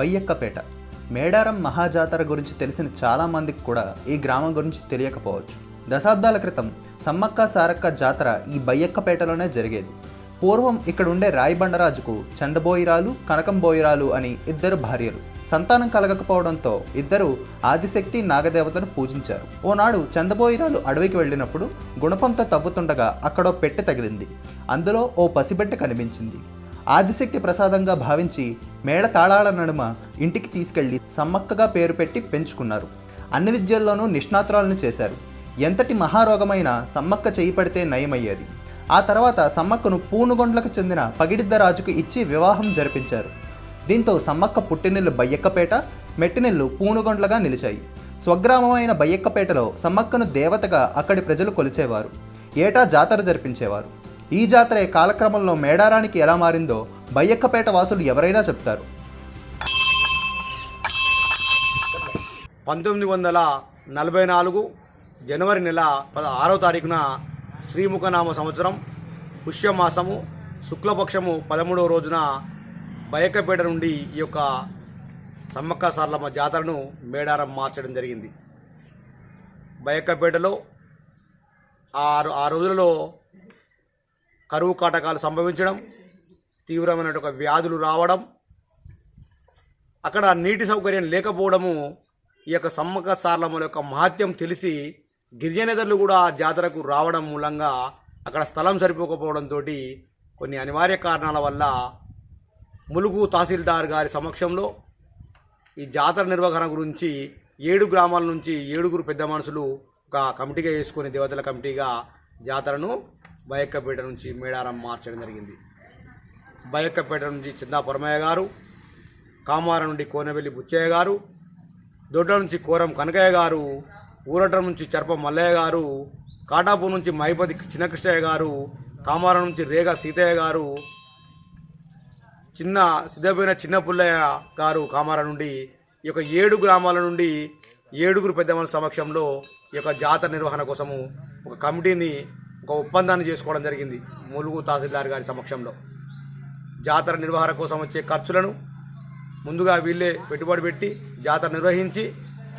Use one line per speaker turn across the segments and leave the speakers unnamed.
బయ్యక్కపేట. మేడారం మహాజాతర గురించి తెలిసిన చాలామందికి కూడా ఈ గ్రామం గురించి తెలియకపోవచ్చు. దశాబ్దాల క్రితం సమ్మక్క సారక్క జాతర ఈ బయ్యక్కపేటలోనే జరిగేది. పూర్వం ఇక్కడ ఉండే రాయిబండరాజుకు చందబోయిరాలు కనకంబోయిరాలు అని ఇద్దరు భార్యలు. సంతానం కలగకపోవడంతో ఇద్దరు ఆదిశక్తి నాగదేవతను పూజించారు. ఓనాడు చందబోయిరాలు అడవికి వెళ్ళినప్పుడు గుణపంతో తవ్వుతుండగా అక్కడో పెట్టె తగిలింది. అందులో ఓ పసిబిడ్డ కనిపించింది. ఆదిశక్తి ప్రసాదంగా భావించి మేళ తాళాల నడుమ ఇంటికి తీసుకెళ్ళి సమ్మక్కగా పేరు పెట్టి పెంచుకున్నారు. అన్ని విద్యల్లోనూ నిష్ణాతురాలను చేశారు. ఎంతటి మహారోగమైన సమ్మక్క చేయి పడితే నయమయ్యేది. ఆ తర్వాత సమ్మక్కను పూనుగొండ్లకు చెందిన పగిడిద్ద రాజుకు ఇచ్చి వివాహం జరిపించారు. దీంతో సమ్మక్క పుట్టినిల్లు బయ్యక్కపేట మెట్టినిల్లు పూనుగొండ్లగా నిలిచాయి. స్వగ్రామమైన బయ్యక్కపేటలో సమ్మక్కను దేవతగా అక్కడి ప్రజలు కొలిచేవారు. ఏటా జాతర జరిపించేవారు. ఈ జాతరే కాలక్రమంలో మేడారానికి ఎలా మారిందో బయ్యక్కపేట వాసులు ఎవరైనా చెప్తారు.
పంతొమ్మిది వందల నలభై నాలుగు జనవరి నెల పద ఆరో తారీఖున శ్రీముఖనామ సంవత్సరం పుష్యమాసము శుక్లపక్షము పదమూడవ రోజున బయకపేట నుండి ఈ యొక్క సమ్మక్క సార్లమ్మ జాతరను మేడారం మార్చడం జరిగింది. బయకపేటలో ఆరు ఆ రోజులలో కరువు కాటకాలు సంభవించడం తీవ్రమైన ఒక వ్యాధులు రావడం అక్కడ నీటి సౌకర్యం లేకపోవడము ఈ యొక్క సమ్మక సార్లమ్మల యొక్క మహత్యం తెలిసి గిరిజనేతలు కూడా ఆ జాతరకు రావడం మూలంగా అక్కడ స్థలం సరిపోకపోవడంతో కొన్ని అనివార్య కారణాల వల్ల ములుగు తహసీల్దార్ గారి సమక్షంలో ఈ జాతర నిర్వహణ గురించి ఏడు గ్రామాల నుంచి ఏడుగురు పెద్ద మనుషులు ఒక కమిటీగా వేసుకుని దేవతల కమిటీగా జాతరను బయక్కపేట నుంచి మేడారం మార్చడం జరిగింది. బయక్కపేట నుంచి చిందా పొరమయ్య గారు కామార నుండి కోనవెల్లి బుచ్చయ్య గారు దొడ్డ నుంచి కోరం కనకయ్య గారు ఊరట నుంచి చర్ప మల్లయ్య గారు కాటాపూర్ నుంచి మైపతి చిన్నకృష్ణయ్య గారు కామారం నుంచి రేగ సీతయ్య గారు చిన్న సిద్ధపోయిన చిన్న పుల్లయ్య గారు కామార నుండి ఈ యొక్క ఏడు గ్రామాల నుండి ఏడుగురు పెద్ద సమక్షంలో ఈ యొక్క జాతర నిర్వహణ కోసము ఒక కమిటీని ఒక ఒప్పందాన్ని చేసుకోవడం జరిగింది ములుగు తహసీల్దార్ గారి సమక్షంలో. జాతర నిర్వహణ కోసం వచ్చే ఖర్చులను ముందుగా వీళ్ళే పెట్టుబడి పెట్టి జాతర నిర్వహించి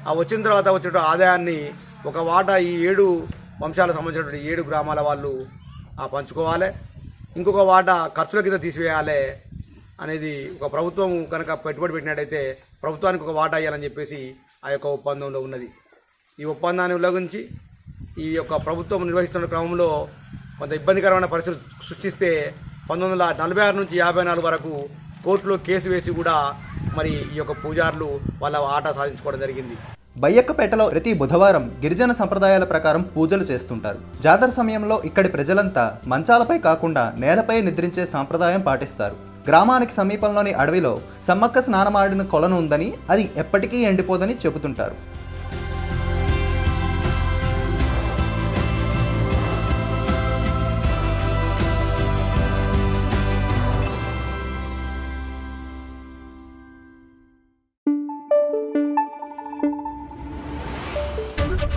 ఆ వచ్చిన తర్వాత వచ్చే ఆదాయాన్ని ఒక వాటా ఈ ఏడు వంశాలకు సంబంధించినటువంటి ఏడు గ్రామాల వాళ్ళు ఆ పంచుకోవాలి. ఇంకొక వాటా ఖర్చుల కింద తీసివేయాలి అనేది ఒక ప్రభుత్వం కనుక పెట్టుబడి పెట్టినట్టయితే ప్రభుత్వానికి ఒక వాటా ఇవ్వాలని చెప్పేసి ఆ యొక్క ఒప్పందంలో ఉన్నది. ఈ ఒప్పందాన్ని ఉల్లంఘించి ఈ యొక్క ప్రభుత్వం నిర్వహిస్తున్న క్రమంలో కొంత ఇబ్బందికరమైన పరిస్థితులు సృష్టిస్తే పంతొమ్మిది వందల నలభై ఆరు నుంచి యాభై నాలుగు వరకు కోర్టులో కేసు వేసి కూడా మరి ఈ యొక్క పూజారులు వాళ్ళ ఆట సాధించుకోవడం జరిగింది.
బయ్యక్కపేటలో ప్రతి బుధవారం గిరిజన సంప్రదాయాల ప్రకారం పూజలు చేస్తుంటారు. జాతర సమయంలో ఇక్కడి ప్రజలంతా మంచాలపై కాకుండా నేలపై నిద్రించే సాంప్రదాయం పాటిస్తారు. గ్రామానికి సమీపంలోని అడవిలో సమ్మక్క స్నానమాడిన కొలను ఉందని అది ఎప్పటికీ ఎండిపోదని చెబుతుంటారు.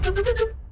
Thank you.